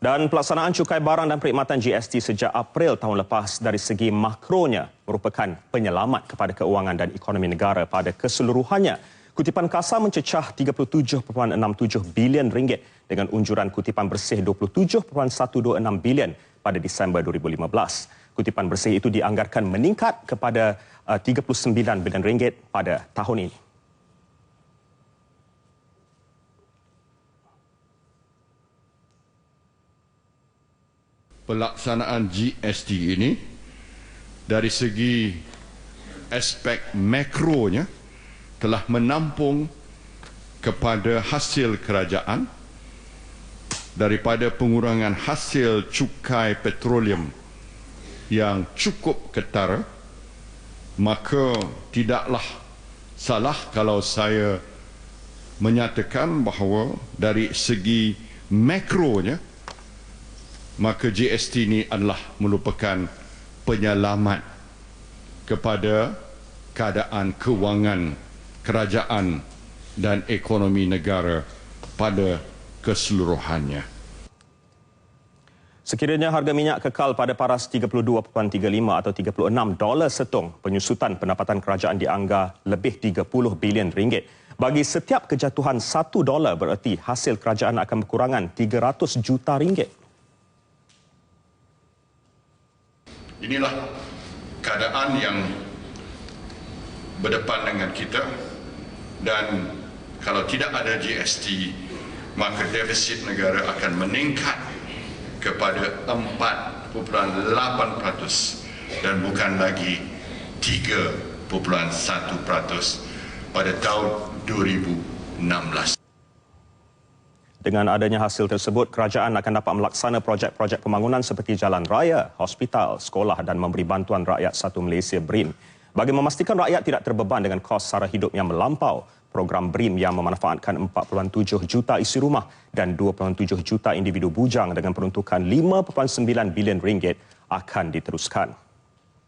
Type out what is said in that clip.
Dan pelaksanaan cukai barang dan perkhidmatan GST sejak April tahun lepas dari segi makronya merupakan penyelamat kepada keuangan dan ekonomi negara pada keseluruhannya. Kutipan kasa mencecah 37.67 bilion ringgit dengan unjuran kutipan bersih 27.126 bilion pada Disember 2015. Kutipan bersih itu dianggarkan meningkat kepada 39 uh, bilion ringgit pada tahun ini. Pelaksanaan GST ini dari segi aspek makronya telah menampung kepada hasil kerajaan daripada pengurangan hasil cukai petroleum yang cukup ketara. Maka tidaklah salah kalau saya menyatakan bahawa dari segi makronya maka GST ini adalah merupakan penyelamat kepada keadaan kewangan kerajaan dan ekonomi negara pada keseluruhannya. Sekiranya harga minyak kekal pada paras 32.35 atau 36 dolar setung, penyusutan pendapatan kerajaan dianggar lebih 30 bilion ringgit. Bagi setiap kejatuhan 1 dolar bererti hasil kerajaan akan berkurangan 300 juta ringgit. Inilah keadaan yang berdepan dengan kita dan kalau tidak ada GST maka defisit negara akan meningkat kepada 4.8% dan bukan lagi 3.1% pada tahun 2016. Dengan adanya hasil tersebut, kerajaan akan dapat melaksana projek-projek pembangunan seperti jalan raya, hospital, sekolah dan memberi bantuan rakyat satu Malaysia BRIM. Bagi memastikan rakyat tidak terbeban dengan kos sara hidup yang melampau, program BRIM yang memanfaatkan 4.7 juta isi rumah dan 2.7 juta individu bujang dengan peruntukan 5.9 bilion ringgit akan diteruskan.